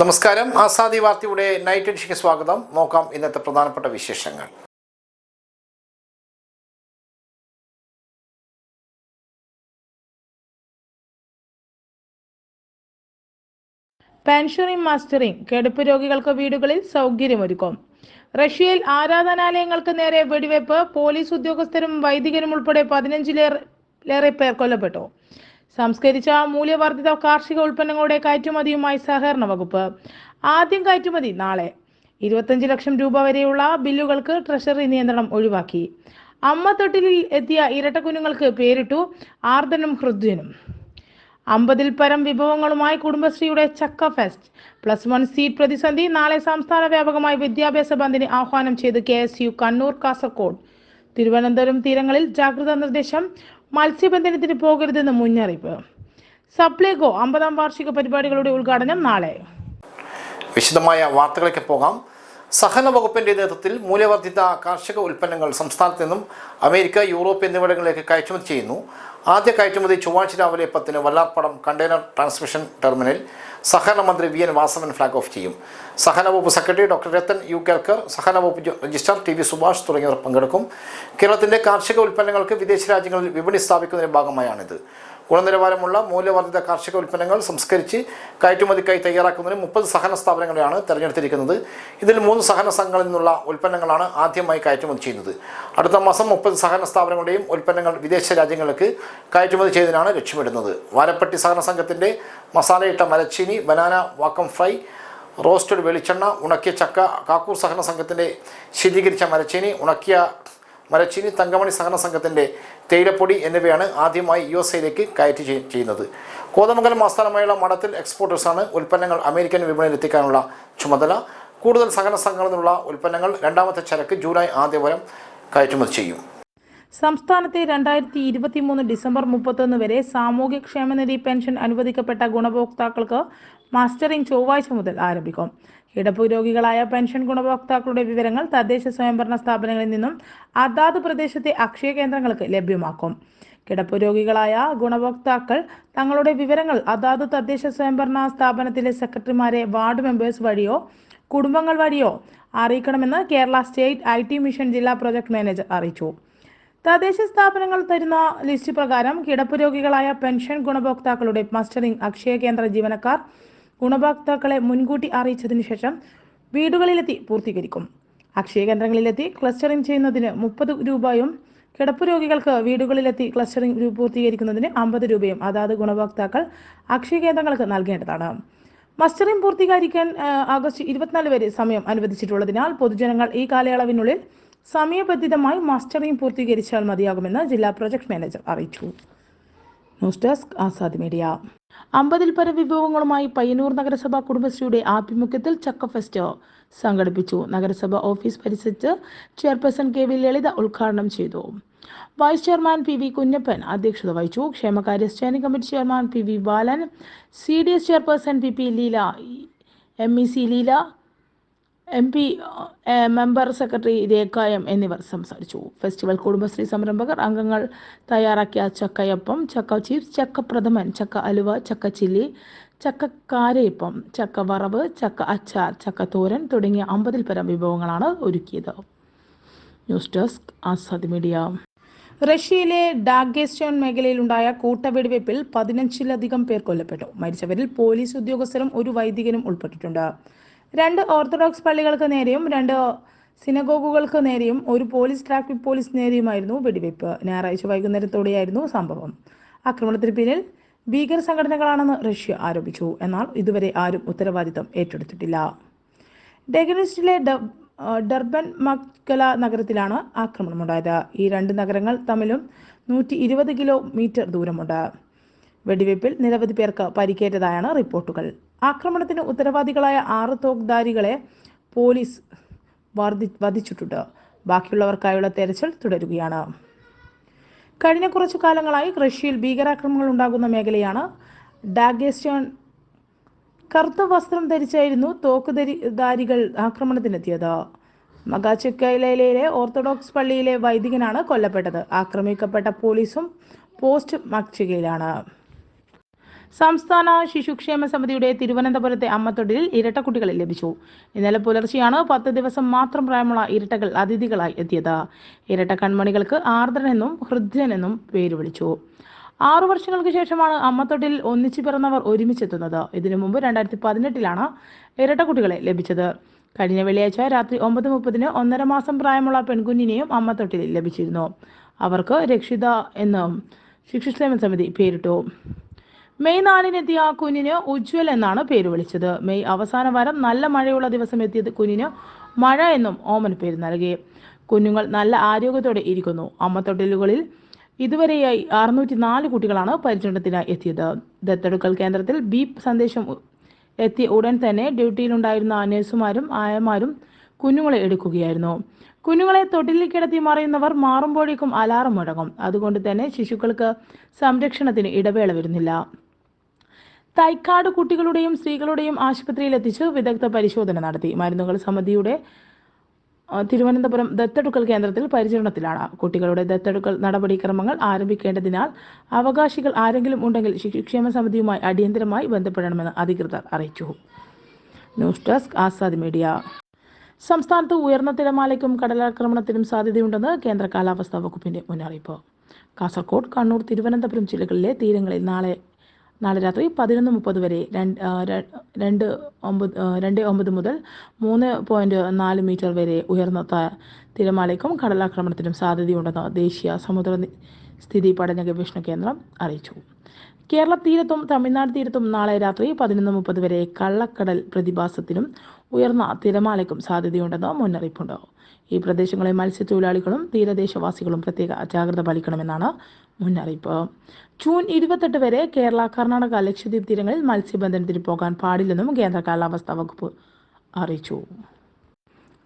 നമസ്കാരം. ആസാദി വാർത്തയുടെ നൈറ്റ് എഡിഷയ്ക്ക് സ്വാഗതം. നോക്കാം ഇന്നത്തെ പ്രധാനപ്പെട്ട വിശേഷങ്ങൾ. പെൻഷനിങ് മാസ്റ്ററിംഗ് കെടുപ്പ് രോഗികൾക്ക് വീടുകളിൽ സൗകര്യമൊരുക്കും. റഷ്യയിൽ ആരാധനാലയങ്ങൾക്ക് നേരെ വെടിവെപ്പ് പോലീസ് ഉദ്യോഗസ്ഥരും വൈദികരും ഉൾപ്പെടെ പതിനഞ്ചിലേറെ പേർ കൊല്ലപ്പെട്ടു. സംസ്കരിച്ച മൂല്യവർദ്ധിത കാർഷിക ഉൽപ്പന്നങ്ങളുടെ കയറ്റുമതിയുമായി സഹകരണ വകുപ്പ്. ആദ്യം കയറ്റുമതി നാളെ. ഇരുപത്തഞ്ച് ലക്ഷം രൂപ വരെയുള്ള ബില്ലുകൾക്ക് ട്രഷറി നിയന്ത്രണം ഒഴിവാക്കി. അമ്മ തൊട്ടിലിൽ എത്തിയ ഇരട്ടക്കുഞ്ഞുങ്ങൾക്ക് പേരിട്ടു ആർദനും ഹൃദ്യനും. അമ്പതിൽ പരം വിഭവങ്ങളുമായി കുടുംബശ്രീയുടെ ചക്ക ഫെസ്റ്റ്. പ്ലസ് വൺ സീറ്റ് പ്രതിസന്ധി നാളെ സംസ്ഥാന വ്യാപകമായി വിദ്യാഭ്യാസ ബന്ദിന് ആഹ്വാനം ചെയ്ത് K S U Kannur Kasaragod. Thiruvananthapuram തീരങ്ങളിൽ ജാഗ്രതാ നിർദ്ദേശം മത്സ്യബന്ധനത്തിന് പോകരുതെന്ന് മുന്നറിയിപ്പ്. സപ്ലൈകോ അമ്പതാം വാർഷിക പരിപാടികളുടെ ഉദ്ഘാടനം നാളെ. വിശദമായ വാർത്തകളൊക്കെ പോകാം. സഹന വകുപ്പിന്റെ നേതൃത്വത്തിൽ മൂല്യവർദ്ധിത കാർഷിക ഉൽപ്പന്നങ്ങൾ സംസ്ഥാനത്ത് നിന്നും അമേരിക്ക യൂറോപ്പ് എന്നിവിടങ്ങളിലേക്ക് കയറ്റുമതി ചെയ്യുന്നു. ആദ്യ കയറ്റുമതി ചൊവ്വാഴ്ച രാവിലെ പത്തിന് വല്ലാർപ്പടം കണ്ടെയ്നർ ട്രാൻസ്മിഷൻ ടെർമിനൽ സഹകരണ മന്ത്രി V N Vasavan flag off ചെയ്യും. സഹകരണ വകുപ്പ് secretary doctor Rathan U Kelkar സഹകരണ വകുപ്പ് രജിസ്ട്രാർ ടി വി സുഭാഷ് തുടങ്ങിയവർ പങ്കെടുക്കും. കേരളത്തിന്റെ കാർഷിക ഉൽപ്പന്നങ്ങൾക്ക് വിദേശ രാജ്യങ്ങളിൽ വിപണി സ്ഥാപിക്കുന്നതിന്റെ ഭാഗമായാണിത്. ഗുണനിലവാരമുള്ള മൂല്യവർദ്ധിത കാർഷിക ഉൽപ്പന്നങ്ങൾ സംസ്കരിച്ച് കയറ്റുമതിക്കായി തയ്യാറാക്കുന്നതിന് മുപ്പത് സഹന സ്ഥാപനങ്ങളെയാണ് തെരഞ്ഞെടുത്തിരിക്കുന്നത്. ഇതിൽ മൂന്ന് സഹന സംഘങ്ങളിൽ നിന്നുള്ള ഉൽപ്പന്നങ്ങളാണ് ആദ്യമായി കയറ്റുമതി ചെയ്യുന്നത്. അടുത്ത മാസം മുപ്പത് സഹന സ്ഥാപനങ്ങളുടെയും ഉൽപ്പന്നങ്ങൾ വിദേശ രാജ്യങ്ങൾക്ക് കയറ്റുമതി ചെയ്തതിനാണ് ലക്ഷ്യമിടുന്നത്. വാരപ്പട്ടി സഹന സംഘത്തിന്റെ മസാലയിട്ട മരച്ചീനി ബനാന വാക്കം ഫ്രൈ റോസ്റ്റഡ് വെളിച്ചെണ്ണ ഉണക്കിയ ചക്ക കാക്കൂർ സഹകരണ സംഘത്തിന്റെ ശീതീകരിച്ച മരച്ചീനി ഉണക്കിയ മരച്ചീനി തങ്കമണി സഹകരണ സംഘത്തിന്റെ തേയിലപ്പൊടി എന്നിവയാണ് ആദ്യമായി യു എസ് എയിലേക്ക് കയറ്റി ചെയ്യുന്നത്. കോതമംഗലം ആസ്ഥാനമായുള്ള മഠത്തിൽ എക്സ്പോർട്ടേഴ്സാണ് ഉൽപ്പന്നങ്ങൾ അമേരിക്കൻ വിപണിയിൽ എത്തിക്കാനുള്ള ചുമതല. കൂടുതൽ സഹകരണ സംഘങ്ങളിൽ നിന്നുള്ള ഉൽപ്പന്നങ്ങൾ രണ്ടാമത്തെ ചരക്ക് ജൂലൈ ആദ്യവാരം കയറ്റുമതി ചെയ്യും. സംസ്ഥാനത്തെ രണ്ടായിരത്തി ഇരുപത്തി മൂന്ന് ഡിസംബർ മുപ്പത്തൊന്ന് വരെ സാമൂഹ്യ ക്ഷേമനിധി പെൻഷൻ അനുവദിക്കപ്പെട്ട ഗുണഭോക്താക്കൾക്ക് മാസ്റ്ററിംഗ് ചൊവ്വാഴ്ച മുതൽ ആരംഭിക്കും. ഇടപുരോഗികളായ രോഗികളായ പെൻഷൻ ഗുണഭോക്താക്കളുടെ വിവരങ്ങൾ തദ്ദേശ സ്വയംഭരണ സ്ഥാപനങ്ങളിൽ നിന്നും അതാത് പ്രദേശത്തെ അക്ഷയ കേന്ദ്രങ്ങൾക്ക് ലഭ്യമാക്കും. കിടപ്പുരോഗികളായ ഗുണഭോക്താക്കൾ തങ്ങളുടെ വിവരങ്ങൾ അതാത് തദ്ദേശ സ്വയംഭരണ സ്ഥാപനത്തിലെ സെക്രട്ടറിമാരെ വാർഡ് മെമ്പേഴ്സ് വഴിയോ കുടുംബങ്ങൾ വഴിയോ അറിയിക്കണമെന്ന് കേരള സ്റ്റേറ്റ് ഐ മിഷൻ ജില്ലാ പ്രൊജക്ട് മാനേജർ അറിയിച്ചു. തദ്ദേശ സ്ഥാപനങ്ങൾ തരുന്ന ലിസ്റ്റ് പ്രകാരം കിടപ്പ് രോഗികളായ പെൻഷൻ ഗുണഭോക്താക്കളുടെ മസ്റ്ററിംഗ് അക്ഷയ കേന്ദ്ര ജീവനക്കാർ ഗുണഭോക്താക്കളെ മുൻകൂട്ടി അറിയിച്ചതിനു ശേഷം വീടുകളിലെത്തി പൂർത്തീകരിക്കും. അക്ഷയ കേന്ദ്രങ്ങളിലെത്തി ക്ലസ്റ്ററിംഗ് ചെയ്യുന്നതിന് മുപ്പത് രൂപയും കിടപ്പ് രോഗികൾക്ക് വീടുകളിലെത്തി ക്ലസ്റ്ററിംഗ് പൂർത്തീകരിക്കുന്നതിന് അമ്പത് രൂപയും അതാത് ഗുണഭോക്താക്കൾ അക്ഷയ കേന്ദ്രങ്ങൾക്ക് നൽകേണ്ടതാണ്. മസ്റ്ററിംഗ് പൂർത്തീകരിക്കാൻ ആഗസ്റ്റ് ഇരുപത്തിനാല് വരെ സമയം അനുവദിച്ചിട്ടുള്ളതിനാൽ പൊതുജനങ്ങൾ ഈ കാലയളവിനുള്ളിൽ സമയബന്ധിതമായി മാസ്റ്ററിംഗ് പൂർത്തീകരിച്ചാൽ മതിയാകുമെന്ന് ജില്ലാ പ്രൊജക്ട് മാനേജർ അറിയിച്ചു. ന്യൂസ് ഡെസ്ക് ആസാദ് മീഡിയ അമ്പതിൽ പര വിഭവങ്ങളുമായി പയ്യന്നൂർ നഗരസഭ കുടുംബശ്രീയുടെ ആഭിമുഖ്യത്തിൽ ചക്ക ഫെസ്റ്റ് സംഘടിപ്പിച്ചു. നഗരസഭ ഓഫീസ് പരിസരിച്ച് ചെയർപേഴ്സൺ കെ വി ലളിത ഉദ്ഘാടനം ചെയ്തു. Vice chairman P V Kunhappan അധ്യക്ഷത വഹിച്ചു. ക്ഷേമകാര്യ standing committee chairman P V Balan C D S chairperson P P Leela M E C Leela M P member secretary രേഖായം എന്നിവർ സംസാരിച്ചു. ഫെസ്റ്റിവൽ കുടുംബശ്രീ സംരംഭകർ അംഗങ്ങൾ തയ്യാറാക്കിയ ചക്കയപ്പം ചക്ക ചിപ്സ് ചക്ക പ്രഥമൻ ചക്ക അലുവ ചക്ക ചില്ലി ചക്ക കാരയപ്പം ചക്ക വറവ് ചക്ക അച്ചാർ ചക്ക തോരൻ തുടങ്ങിയ അമ്പതിൽ പരം വിഭവങ്ങളാണ് ഒരുക്കിയത്. News desk Azad media. റഷ്യയിലെ ഡാഗേസ്റ്റോൺ മേഖലയിലുണ്ടായ കൂട്ടവെടിവെപ്പിൽ പതിനഞ്ചിലധികം പേർ കൊല്ലപ്പെട്ടു. മരിച്ചവരിൽ പോലീസ് ഉദ്യോഗസ്ഥരും ഒരു വൈദികനും ഉൾപ്പെട്ടിട്ടുണ്ട്. രണ്ട് ഓർത്തഡോക്സ് പള്ളികൾക്ക് നേരെയും രണ്ട് സിനഗോഗുകൾക്ക് നേരെയും ഒരു പോലീസ് ട്രാഫിക് പോലീസ് നേരെയുമായിരുന്നു വെടിവയ്പ്. ഞായറാഴ്ച വൈകുന്നേരത്തോടെയായിരുന്നു സംഭവം. ആക്രമണത്തിന് പിന്നിൽ ഭീകര സംഘടനകളാണെന്ന് റഷ്യ ആരോപിച്ചു. എന്നാൽ ഇതുവരെ ആരും ഉത്തരവാദിത്തം ഏറ്റെടുത്തിട്ടില്ല. ഡെഗനിസ്റ്റിലെ ഡർബൻ മക്കല നഗരത്തിലാണ് ആക്രമണമുണ്ടായത്. ഈ രണ്ട് നഗരങ്ങൾ തമ്മിലും നൂറ്റി ഇരുപത് കിലോമീറ്റർ ദൂരമുണ്ട്. വെടിവയ്പിൽ നിരവധി പേർക്ക് പരിക്കേറ്റതായാണ് റിപ്പോർട്ടുകൾ. ആക്രമണത്തിന് ഉത്തരവാദികളായ ആറ് തോക്ക്ധാരികളെ പോലീസ് വർദ്ധി വധിച്ചിട്ടുണ്ട്. ബാക്കിയുള്ളവർക്കായുള്ള തെരച്ചിൽ തുടരുകയാണ്. കഴിഞ്ഞ കുറച്ചു കാലങ്ങളായി റഷ്യയിൽ ഭീകരാക്രമണങ്ങൾ ഉണ്ടാകുന്ന മേഖലയാണ് ഡാഗേസ്റ്റോൺ. കറുത്ത വസ്ത്രം ധരിച്ചായിരുന്നു തോക്ക് ധാരികൾ ആക്രമണത്തിനെത്തിയത്. മഗാച്ചക്കയിലെ ഓർത്തഡോക്സ് പള്ളിയിലെ വൈദികനാണ് കൊല്ലപ്പെട്ടത്. ആക്രമിക്കപ്പെട്ട പോലീസും പോസ്റ്റ് മക്ഷികയിലാണ് സംസ്ഥാന ശിശുക്ഷേമ സമിതിയുടെ തിരുവനന്തപുരത്തെ അമ്മത്തൊട്ടിലിൽ ഇരട്ടക്കുട്ടികളെ ലഭിച്ചു. ഇന്നലെ പുലർച്ചെയാണ് പത്ത് ദിവസം മാത്രം പ്രായമുള്ള ഇരട്ടകൾ അതിഥികളായി എത്തിയത്. ഇരട്ട കൺമണികൾക്ക് ഹൃദ്രൻ എന്നും പേര് വിളിച്ചു. ആറു വർഷങ്ങൾക്ക് ശേഷമാണ് അമ്മത്തൊട്ടിൽ ഒന്നിച്ചു പിറന്നവർ ഒരുമിച്ചെത്തുന്നത്. ഇതിനു മുമ്പ് രണ്ടായിരത്തി പതിനെട്ടിലാണ് ഇരട്ടക്കുട്ടികളെ ലഭിച്ചത്. കഴിഞ്ഞ വെള്ളിയാഴ്ച രാത്രി ഒമ്പത് മുപ്പതിന് ഒന്നര മാസം പ്രായമുള്ള പെൺകുഞ്ഞിനെയും അമ്മത്തൊട്ടിലിൽ ലഭിച്ചിരുന്നു. അവർക്ക് രക്ഷിത എന്നും ശിശുക്ഷേമ സമിതി പേരിട്ടു. മെയ് നാലിനെത്തിയ കുഞ്ഞിന് ഉജ്വൽ എന്നാണ് പേര് വിളിച്ചത്. മെയ് അവസാന വാരം നല്ല മഴയുള്ള ദിവസം എത്തിയത് കുഞ്ഞിന് മഴ എന്നും ഓമൻ പേര് നൽകി. കുഞ്ഞുങ്ങൾ നല്ല ആരോഗ്യത്തോടെ ഇരിക്കുന്നു. അമ്മത്തൊട്ടിലുകളിൽ ഇതുവരെയായി അറുന്നൂറ്റി നാല് കുട്ടികളാണ് പരിചരണത്തിനായി എത്തിയത്. ദത്തെടുക്കൽ കേന്ദ്രത്തിൽ ബീപ് സന്ദേശം എത്തിയ ഉടൻ തന്നെ ഡ്യൂട്ടിയിലുണ്ടായിരുന്ന നഴ്സുമാരും ആയമാരും കുഞ്ഞുങ്ങളെ എടുക്കുകയായിരുന്നു. കുഞ്ഞുങ്ങളെ തൊട്ടിലിൽ കിടത്തി മറയുന്നവർ മാറുമ്പോഴേക്കും അലാറം മുടങ്ങും അതുകൊണ്ട് തന്നെ ശിശുക്കൾക്ക് സംരക്ഷണത്തിന് ഇടവേള വരുന്നില്ല. തൈക്കാട് കുട്ടികളുടെയും സ്ത്രീകളുടെയും ആശുപത്രിയിൽ എത്തിച്ച് വിദഗ്ധ പരിശോധന നടത്തി. മരുന്നുകൾ സമിതിയുടെ തിരുവനന്തപുരം ദത്തെടുക്കൽ കേന്ദ്രത്തിൽ പരിചരണത്തിലാണ്. കുട്ടികളുടെ ദത്തെടുക്കൽ നടപടിക്രമങ്ങൾ ആരംഭിക്കേണ്ടതിനാൽ അവകാശികൾ ആരെങ്കിലും ഉണ്ടെങ്കിൽ ശിശുക്ഷേമ സമിതിയുമായി അടിയന്തരമായി ബന്ധപ്പെടണമെന്ന് അധികൃതർ അറിയിച്ചു. News desk Azad media. സംസ്ഥാനത്ത് ഉയർന്ന തിരമാലയ്ക്കും കടലാക്രമണത്തിനും സാധ്യതയുണ്ടെന്ന് കേന്ദ്ര കാലാവസ്ഥാ വകുപ്പിന്റെ മുന്നറിയിപ്പ്. കാസർകോട് കണ്ണൂർ തിരുവനന്തപുരം ജില്ലകളിലെ തീരങ്ങളിൽ നാളെ നാളെ രാത്രി പതിനൊന്ന് മുപ്പത് വരെ രണ്ട് രണ്ട് ഒമ്പത് രണ്ട് ഒമ്പത് മുതൽ മൂന്ന് പോയിന്റ് നാല് മീറ്റർ വരെ ഉയർന്ന തിരമാലയ്ക്കും കടലാക്രമണത്തിനും സാധ്യതയുണ്ടെന്ന് ദേശീയ സമുദ്ര സ്ഥിതി പഠന ഗവേഷണ കേന്ദ്രം അറിയിച്ചു. കേരള തീരത്തും തമിഴ്നാട് തീരത്തും നാളെ രാത്രി പതിനൊന്ന് മുപ്പത് വരെ കള്ളക്കടൽ പ്രതിഭാസത്തിനും ഉയർന്ന തിരമാലയ്ക്കും സാധ്യതയുണ്ടെന്ന് മുന്നറിയിപ്പുണ്ട്. ഈ പ്രദേശങ്ങളെ മത്സ്യത്തൊഴിലാളികളും തീരദേശവാസികളും പ്രത്യേക ജാഗ്രത പാലിക്കണമെന്നാണ് മുന്നറിയിപ്പ്. ജൂൺ ഇരുപത്തെട്ട് വരെ കേരള കർണാടക ലക്ഷദ്വീപ് തീരങ്ങളിൽ മത്സ്യബന്ധനത്തിന് പോകാൻ പാടില്ലെന്നും കേന്ദ്ര കാലാവസ്ഥാ വകുപ്പ് അറിയിച്ചു.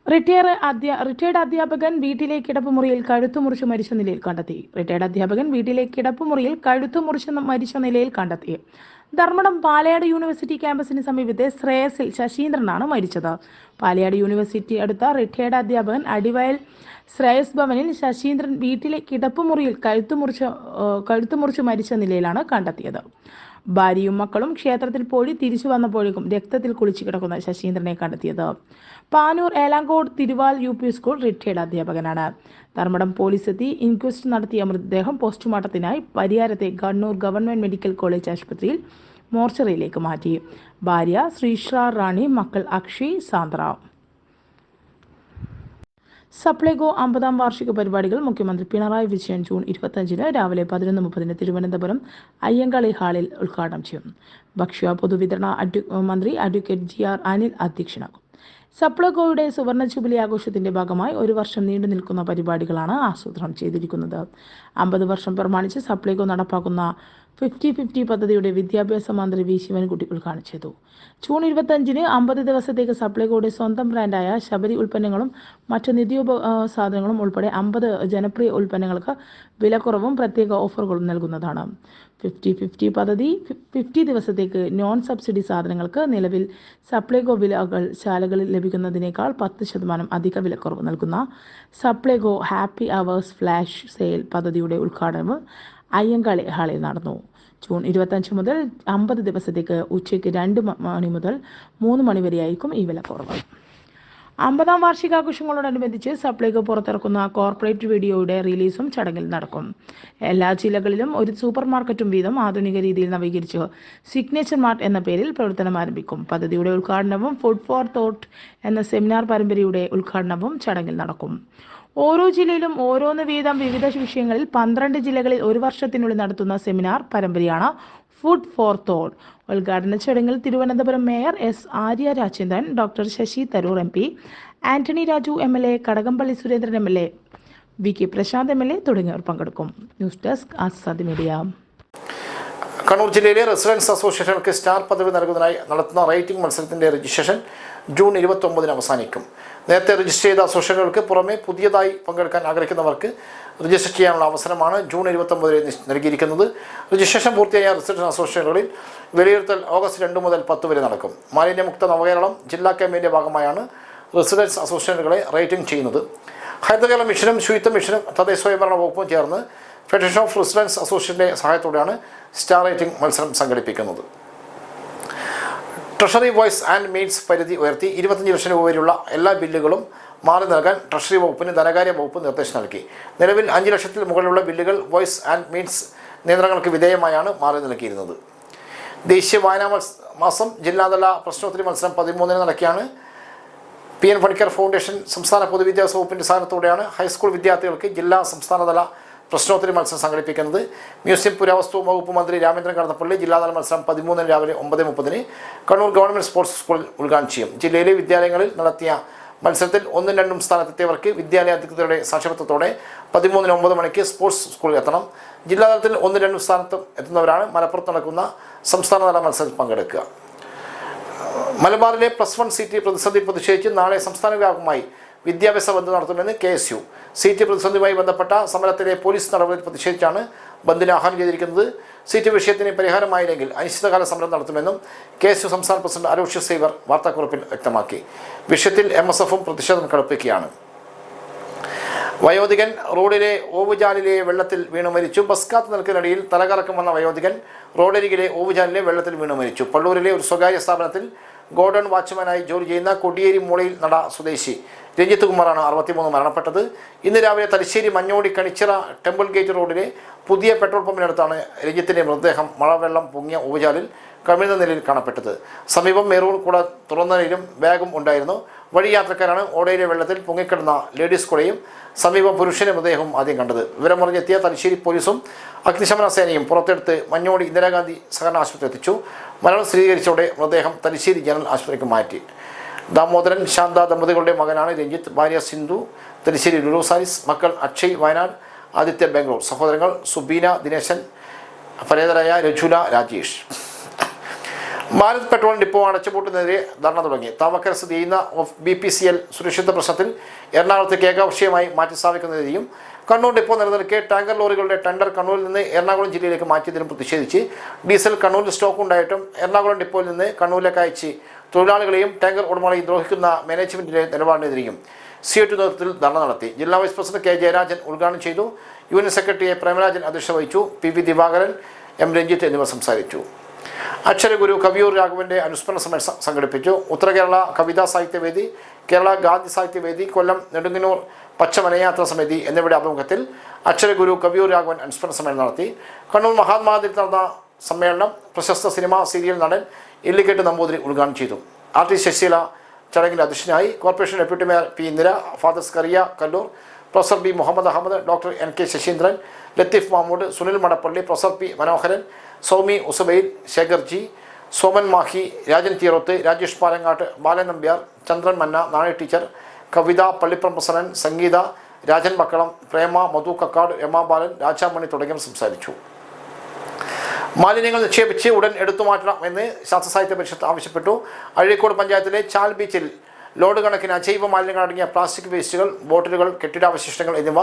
റിട്ടയർ അധ്യാ റിട്ടയർഡ് അധ്യാപകൻ വീട്ടിലെ കിടപ്പുമുറിയിൽ കഴുത്തു മുറിച്ച് മരിച്ച നിലയിൽ കണ്ടെത്തി. റിട്ടയർഡ് അധ്യാപകൻ വീട്ടിലെ കിടപ്പുമുറിയിൽ കഴുത്തു മുറിച്ച് മരിച്ച നിലയിൽ കണ്ടെത്തി. ധർമ്മടം പാലയാട് യൂണിവേഴ്സിറ്റി ക്യാമ്പസിന് സമീപത്തെ ശ്രേയസിൽ ശശീന്ദ്രനാണ് മരിച്ചത്. പാലയാട് യൂണിവേഴ്സിറ്റി അടുത്ത റിട്ടയേർഡ് അധ്യാപകൻ അടിവയൽ ശ്രേയസ് ഭവനിൽ ശശീന്ദ്രൻ വീട്ടിലെ കിടപ്പുമുറിയിൽ കഴുത്തുമുറിച്ച് കഴുത്തുമുറിച്ച് കഴുത്തു മുറിച്ച് മരിച്ച നിലയിലാണ് കണ്ടെത്തിയത്. ഭാര്യയും മക്കളും ക്ഷേത്രത്തിൽ പോയി തിരിച്ചു വന്നപ്പോഴേക്കും രക്തത്തിൽ കുളിച്ചു കിടക്കുന്ന ശശീന്ദ്രനെ കണ്ടെത്തിയത്. Panoor Elankode Thiruval U P school retired അധ്യാപകനാണ്. ധർമ്മടം പോലീസ് എത്തി ഇൻക്വസ്റ്റ് നടത്തിയ മൃതദേഹം പോസ്റ്റ്മോർട്ടത്തിനായി പരിയാരത്തെ കണ്ണൂർ ഗവൺമെന്റ് മെഡിക്കൽ കോളേജ് ആശുപത്രിയിൽ മോർച്ചറിയിലേക്ക് മാറ്റി. ഭാര്യ ശ്രീഷ റാണി മക്കൾ അക്ഷയ് സാന്ദ്ര. സപ്ലൈകോ അമ്പതാം വാർഷിക പരിപാടികൾ മുഖ്യമന്ത്രി പിണറായി വിജയൻ ജൂൺ ഇരുപത്തഞ്ചിന് രാവിലെ പതിനൊന്ന് മുപ്പതിന് തിരുവനന്തപുരം അയ്യങ്കളി ഹാളിൽ ഉദ്ഘാടനം ചെയ്യും. ഭക്ഷ്യ പൊതുവിതരണ മന്ത്രി അഡ്വക്കേറ്റ് ജി ആർ അനിൽ അധ്യക്ഷനാകും. സപ്ലൈകോയുടെ സുവർണ ജൂബിലി ആഘോഷത്തിന്റെ ഭാഗമായി ഒരു വർഷം നീണ്ടു നിൽക്കുന്ന പരിപാടികളാണ് ആസൂത്രണം ചെയ്തിരിക്കുന്നത്. അമ്പത് വർഷം പ്രമാണിച്ച് സപ്ലൈകോ നടപ്പാക്കുന്ന ഫിഫ്റ്റി ഫിഫ്റ്റി പദ്ധതിയുടെ വിദ്യാഭ്യാസ മന്ത്രി വി ശിവൻകുട്ടി ഉദ്ഘാടനം ചെയ്തു ജൂൺ ഇരുപത്തഞ്ചിന് അമ്പത് ദിവസത്തേക്ക് സപ്ലൈകോയുടെ സ്വന്തം ബ്രാൻഡായ ശബരി ഉൽപ്പന്നങ്ങളും മറ്റ് നിധിയോപ സാധനങ്ങളും ഉൾപ്പെടെ അമ്പത് ജനപ്രിയ ഉൽപ്പന്നങ്ങൾക്ക് വിലക്കുറവും പ്രത്യേക ഓഫറുകളും നൽകുന്നതാണ്. ഫിഫ്റ്റി ഫിഫ്റ്റി പദ്ധതി ഫിഫ്റ്റി ദിവസത്തേക്ക് നോൺ സബ്സിഡി സാധനങ്ങൾക്ക് നിലവിൽ സപ്ലൈകോ വിലകൾ ശാലകളിൽ ലഭിക്കുന്നതിനേക്കാൾ പത്ത് ശതമാനം അധിക വിലക്കുറവ് നൽകുന്ന Supplyco happy hours flash sale പദ്ധതിയുടെ ഉദ്ഘാടനവും അയ്യങ്കാളി ഹാളിൽ നടന്നു. ജൂൺ ഇരുപത്തഞ്ച് മുതൽ അമ്പത് ദിവസത്തേക്ക് ഉച്ചയ്ക്ക് രണ്ട് മണി മുതൽ മൂന്ന് മണി വരെയായിരിക്കും ഈ വിലക്കുറവ്. അമ്പതാം വാർഷികാഘോഷങ്ങളോടനുബന്ധിച്ച് സപ്ലൈകോ പുറത്തിറക്കുന്ന കോർപ്പറേറ്റ് വീഡിയോയുടെ റിലീസും ചടങ്ങിൽ നടക്കും. എല്ലാ ജില്ലകളിലും ഒരു സൂപ്പർ മാർക്കറ്റും വീതം ആധുനിക രീതിയിൽ നവീകരിച്ച് സിഗ്നേച്ചർ മാർട്ട് എന്ന പേരിൽ പ്രവർത്തനം ആരംഭിക്കും. പദ്ധതിയുടെ ഉദ്ഘാടനവും ഫുഡ് ഫോർ തോട്ട് എന്ന സെമിനാർ പരമ്പരയുടെ ഉദ്ഘാടനവും ചടങ്ങിൽ നടക്കും. ഓരോ ജില്ലയിലും ഓരോന്ന് വീതം വിവിധ വിഷയങ്ങളിൽ പന്ത്രണ്ട് ജില്ലകളിൽ ഒരു വർഷത്തിനുള്ളിൽ നടത്തുന്ന സെമിനാർ പരമ്പരയാണ് ഫുഡ് ഫോർ തോട്ട് ഉദ്ഘാടന ചടങ്ങിൽ Thiruvananthapuram mayor S Arya Rajendran doctor Shashi Tharoor M P Antony Raju M L A Kadakampally Surendran M L A V K Prashanth M L A തുടങ്ങിയവർ പങ്കെടുക്കും. News desk Azad media. Kannur ജില്ലയിലെ residence അസോസിയേഷനുകൾക്ക് star പദവി നൽകുന്നതിനായി നടത്തുന്ന rating മത്സരത്തിന്റെ registration June ഇരുപത്തി ഒമ്പതിന് അവസാനിക്കും. നേരത്തെ രജിസ്റ്റർ ചെയ്ത അസോസിയേഷനുകൾക്ക് പുറമെ പുതിയതായി പങ്കെടുക്കാൻ ആഗ്രഹിക്കുന്നവർക്ക് രജിസ്റ്റർ ചെയ്യാനുള്ള അവസരമാണ് ജൂൺ ഇരുപത്തി ഒമ്പതിന് നൽകിയിരിക്കുന്നത്. രജിസ്ട്രേഷൻ പൂർത്തിയായ റിസപ്ഷൻ അസോസിയേഷനുകളിൽ വിലയിരുത്തൽ ഓഗസ്റ്റ് രണ്ട് മുതൽ പത്ത് വരെ നടക്കും. മാലിന്യമുക്ത നവകേരളം ജില്ലാ ക്യാമ്പിന്റെ ഭാഗമായാണ് റെസിഡൻസ് അസോസിയേഷനുകളെ റേറ്റിംഗ് ചെയ്യുന്നത്. ഹരിതകേരള മിഷനും ശുചിത്വ മിഷനും തദ്ദേശ സ്വയംഭരണ വകുപ്പും ചേർന്ന് ഫെഡറേഷൻ ഓഫ് റെസിഡൻസ് അസോസിയേഷന്റെ സഹായത്തോടെയാണ് സ്റ്റാർ റേറ്റിംഗ് മത്സരം സംഘടിപ്പിക്കുന്നത്. ട്രഷറി വോയ്സ് ആൻഡ് മീൻസ് പരിധി ഉയർത്തി ഇരുപത്തഞ്ച് ലക്ഷം രൂപ വരെയുള്ള എല്ലാ ബില്ലുകളും മാറി നൽകാൻ ട്രഷറി വകുപ്പിന് ധനകാര്യ വകുപ്പ് നിർദ്ദേശം നൽകി. നിലവിൽ അഞ്ച് ലക്ഷത്തിൽ മുകളിലുള്ള ബില്ലുകൾ വോയ്സ് ആൻഡ് മീൻസ് നിയന്ത്രണങ്ങൾക്ക് വിധേയമായാണ് മാറി നൽകിയിരുന്നത്. ദേശീയ വായനാ മാസം ജില്ലാതല പ്രശ്നോത്തരി മത്സരം പതിമൂന്നിന് നടക്കുകയാണ്. പി എൻ ഫണിക്കർ ഫൗണ്ടേഷൻ സംസ്ഥാന പൊതുവിദ്യാഭ്യാസ വകുപ്പിന്റെ സ്ഥാനത്തോടെയാണ് ഹൈസ്കൂൾ വിദ്യാർത്ഥികൾക്ക് ജില്ലാ സംസ്ഥാനതല പ്രശ്നോത്തരി മത്സരം സംഘടിപ്പിക്കുന്നത് മ്യൂസിയം പുരാവസ്തു വകുപ്പ് മന്ത്രി രാമേന്ദ്രൻ കടന്നപ്പള്ളി ജില്ലാതല മത്സരം പതിമൂന്നിന് രാവിലെ ഒമ്പത് മുപ്പതിന് കണ്ണൂർ ഗവൺമെന്റ് സ്പോർട്സ് സ്കൂളിൽ ഉദ്ഘാടനം ചെയ്യും. ജില്ലയിലെ വിദ്യാലയങ്ങളിൽ നടത്തിയ മത്സരത്തിൽ ഒന്നും രണ്ടും സ്ഥാനത്തെത്തിയവർക്ക് വിദ്യാലയ അധികൃതരുടെ സാക്ഷരത്വത്തോടെ പതിമൂന്നിന് ഒമ്പത് മണിക്ക് സ്പോർട്സ് സ്കൂളിൽ എത്തണം. ജില്ലാതലത്തിൽ ഒന്നും രണ്ടും സ്ഥാനത്തും എത്തുന്നവരാണ് മലപ്പുറത്ത് നടക്കുന്ന സംസ്ഥാനതല മത്സരത്തിൽ പങ്കെടുക്കുക. മലബാറിലെ പ്ലസ് വൺ സീറ്റ് പ്രതിസന്ധി പ്രതിഷേധിച്ച് നാളെ സംസ്ഥാന വ്യാപകമായി വിദ്യാഭ്യാസ ബന്ദ് നടത്തുമെന്ന് കെ എസ് യു. സീറ്റ് പ്രതിസന്ധിയുമായി ബന്ധപ്പെട്ട സമരത്തിലെ പോലീസ് നടപടി പ്രതിഷേധിച്ചാണ് ബന്ദിന് ആഹ്വാനം ചെയ്തിരിക്കുന്നത്. സീറ്റ് വിഷയത്തിന് പരിഹാരമായില്ലെങ്കിൽ അനിശ്ചിതകാല സമരം നടത്തുമെന്നും കെ എസ് യു സംസ്ഥാന പ്രസിഡന്റ് അരോഷ് സേവർ വാർത്താക്കുറിപ്പിൽ വ്യക്തമാക്കി. വിഷയത്തിൽ എം എസ് എഫും പ്രതിഷേധം കടുപ്പിക്കുകയാണ്. വയോധികൻ റോഡിലെ ഓവുചാലിലെ വെള്ളത്തിൽ വീണു മരിച്ചു. ബസ് കാത്ത് നിൽക്കുന്നതിനിടയിൽ തലകറക്കം വന്ന വയോധികൻ റോഡരികിലെ ഓവുചാലിലെ വെള്ളത്തിൽ വീണു മരിച്ചു. പള്ളൂരിലെ ഒരു സ്വകാര്യ സ്ഥാപനത്തിൽ ഗോഡൺ വാച്ച്മാനായി ജോലി ചെയ്യുന്ന കൊടിയേരി മൂളയിൽ നട സ്വദേശി രഞ്ജിത്ത് കുമാറാണ് അറുപത്തിമൂന്ന് മരണപ്പെട്ടത്. ഇന്ന് രാവിലെ തലശ്ശേരി മഞ്ഞോടി കണിച്ചിറ ടെമ്പിൾ ഗേറ്റ് റോഡിലെ പുതിയ പെട്രോൾ പമ്പിനടുത്താണ് രഞ്ജിത്തിന്റെ മൃതദേഹം മഴവെള്ളം പൊങ്ങിയ ഉപചാലിൽ കമിഴ്ന്ന നിലയിൽ കാണപ്പെട്ടത്. സമീപം മെറൂൺ കൂട തുറന്നതിലും ബാഗും ഉണ്ടായിരുന്നു. വഴി യാത്രക്കാരാണ് ഓടയിലെ വെള്ളത്തിൽ പൊങ്ങിക്കിടന്ന ലേഡീസ് കുടയും സമീപ പുരുഷനെ മൃതദേഹവും ആദ്യം കണ്ടത്. വിവരമറിഞ്ഞെത്തിയ തലശ്ശേരി പോലീസും അഗ്നിശമന സേനയും പുറത്തെടുത്ത് മഞ്ഞോടി ഇന്ദിരാഗാന്ധി സഹകരണ ആശുപത്രി എത്തിച്ചു. മരണം സ്ഥിരീകരിച്ചതോടെ മൃതദേഹം തലശ്ശേരി ജനറൽ ആശുപത്രിക്ക് മാറ്റി. ദാമോദരൻ ശാന്ത ദമ്പതികളുടെ മകനാണ് രഞ്ജിത്ത് ഭാര്യ സിന്ധു തലശ്ശേരി ലുലു സാരിസ് മക്കൾ അക്ഷയ് വയനാട് ആദിത്യ ബാംഗ്ലൂർ സഹോദരങ്ങൾ സുബീന ദിനേശൻ പരേതരായ രജുല രാജേഷ്. ഭാരത് പെട്രോൾ ഡിപ്പോ അടച്ചുപൂട്ടുന്നതിരെ ധർണ തുടങ്ങി. താമക്കര സ്ഥിതി ചെയ്യുന്ന ബി പി സി എൽ സുരക്ഷിത പ്രശ്നത്തിൽ എറണാകുളത്തേക്ക് ഏകപക്ഷീയമായി മാറ്റി സ്ഥാപിക്കുന്നതിനെയും കണ്ണൂർ ഡിപ്പോ നിലനിൽക്കെ ടാങ്കർ ലോറികളുടെ ടെൻഡർ കണ്ണൂരിൽ നിന്ന് എറണാകുളം ജില്ലയിലേക്ക് മാറ്റിയതിനും പ്രതിഷേധിച്ച് ഡീസൽ കണ്ണൂരിൽ സ്റ്റോക്ക് ഉണ്ടായിട്ടും എറണാകുളം ഡിപ്പോയിൽ നിന്ന് കണ്ണൂരിലേക്ക് അയച്ച് തൊഴിലാളികളെയും ടാങ്കർ ഉടമകളെയും ദ്രോഹിക്കുന്ന മാനേജ്മെന്റിന്റെ നിലപാടിനെതിരെയും സി എ ടു നേതൃത്വത്തിൽ ധർണ നടത്തി. ജില്ലാ വൈസ് പ്രസിഡന്റ് കെ ജയരാജൻ ഉദ്ഘാടനം ചെയ്തു. യൂണിയൻ സെക്രട്ടറി എ പ്രേമരാജൻ അധ്യക്ഷത വഹിച്ചു. P V Divakaran M Ranjith എന്നിവർ സംസാരിച്ചു. അക്ഷരഗുരു കവിയൂർ രാഘവന്റെ അനുസ്മരണ സമ്മേളനം സംഘടിപ്പിച്ചു. ഉത്തര കേരള കവിതാ സാഹിത്യവേദി കേരള ഗാന്ധി സാഹിത്യവേദി കൊല്ലം നെടുങ്ങനൂർ പച്ചമനയാത്ര സമിതി എന്നിവയുടെ ആഭിമുഖ്യത്തിൽ അക്ഷരഗുരു കവിയൂർ രാഘവൻ അനുസ്മരണ സമ്മേളനം നടത്തി. കണ്ണൂർ മഹാത്മാതിൽ നടന്ന സമ്മേളനം പ്രശസ്ത സിനിമ സീരിയൽ നടൻ ഇല്ലിക്കെട്ട് നമ്പൂതിരി ഉദ്ഘാടനം ചെയ്തു. ആർ ടി ശശീല ചടങ്ങിൽ അധ്യക്ഷനായി corporation deputy mayor P Indira father Scaria Kallur professor B Muhammad Ahmed doctor N K Sasheendran Latheef Mamood Sunil Madappally professor P Manoharan Soumi ഉസബൈൽ Shekhar ji Soman Mahe Rajan Theeroth Rajesh Palangattu Balan Nambiar Chandran മന്ന നാണി ടീച്ചർ കവിത പള്ളിപ്രമസനൻ സംഗീത രാജൻ മക്കളം പ്രേമ മധു കക്കാട് രമാബാലൻ രാജാമണി തുടങ്ങിയവർ സംസാരിച്ചു. മാലിന്യങ്ങൾ നിക്ഷേപിച്ച് ഉടൻ എടുത്തു മാറ്റണം എന്ന് ശാസ്ത്ര സാഹിത്യ പരിഷത്ത് ആവശ്യപ്പെട്ടു. അഴീക്കോട് പഞ്ചായത്തിലെ ചാൽ ബീച്ചിൽ ലോഡ് കണക്കിന് അജൈവ മാലിന്യങ്ങൾ അടങ്ങിയ പ്ലാസ്റ്റിക് വേസ്റ്റുകൾ ബോട്ടിലുകൾ കെട്ടിടാവശിഷ്ടങ്ങൾ എന്നിവ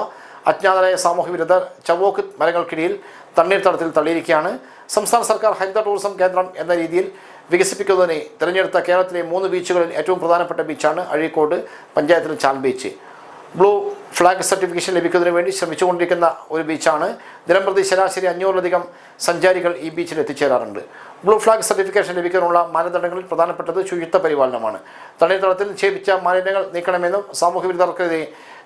അജ്ഞാതരായ സാമൂഹ്യ വിരുദ്ധർ ചവോക്ക് മരങ്ങൾക്കിടയിൽ തണ്ണീർത്തടത്തിൽ തള്ളിയിരിക്കുകയാണ്. സംസ്ഥാന സർക്കാർ ഹരിത ടൂറിസം കേന്ദ്രം എന്ന രീതിയിൽ വികസിപ്പിക്കുന്നതിനെ തിരഞ്ഞെടുത്ത കേരളത്തിലെ മൂന്ന് ബീച്ചുകളിൽ ഏറ്റവും പ്രധാനപ്പെട്ട ബീച്ചാണ് അഴീക്കോട് പഞ്ചായത്തിലെ Chal beach. Blue flag certification ലഭിക്കുന്നതിന് വേണ്ടി ശ്രമിച്ചുകൊണ്ടിരിക്കുന്ന ഒരു ബീച്ചാണ്. ദിനംപ്രതി ശരാശരി അഞ്ഞൂറിലധികം സഞ്ചാരികൾ ഈ ബീച്ചിൽ എത്തിച്ചേരാറുണ്ട്. ബ്ലൂ ഫ്ലാഗ് സർട്ടിഫിക്കേഷൻ ലഭിക്കാനുള്ള മാനദണ്ഡങ്ങളിൽ പ്രധാനപ്പെട്ടത് ശുചിത്വ പരിപാലനമാണ്. തണ്ണീർത്തടത്തിൽ നിക്ഷേപിച്ച മാലിന്യങ്ങൾ നീക്കണമെന്നും സാമൂഹ്യ വിരുദ്ധർക്കെതിരെ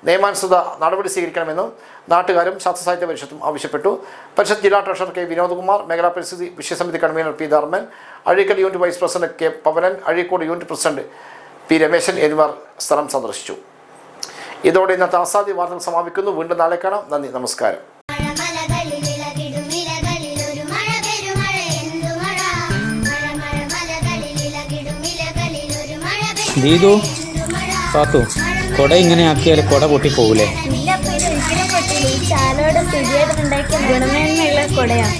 നിയമാനുസൃത നടപടി സ്വീകരിക്കണമെന്നും നാട്ടുകാരും ശാസ്ത്ര സാഹിത്യ പരിഷത്തും ആവശ്യപ്പെട്ടു. പരിഷത്ത് ജില്ലാ ട്രഷറർ കെ വിനോദ്കുമാർ മേഖലാ പരിസ്ഥിതി വിഷയസമിതി convener P Dharman Azhikkal unit vice president K Pavanan Azhikode unit president P Rameshan എന്നിവർ സ്ഥലം സന്ദർശിച്ചു. ഇതോടെ ഇന്നത്തെ ആസാദി വാർത്തകൾ സമാപിക്കുന്നു. വീണ്ടും നാളെ കാണാം. നന്ദി. നമസ്കാരം. നീതു പാത്തു കൊട ഇങ്ങനെ ആക്കിയാൽ കൊട പൊട്ടിപ്പോകൂലേ? ഇല്ല അപ്പൊ ഇത് ഒരിക്കലും പറ്റില്ല ഈ ചാലോടെ പുതിയതുണ്ടാക്കിയ ഗുണമേന്മയുള്ള കൊടയാണ്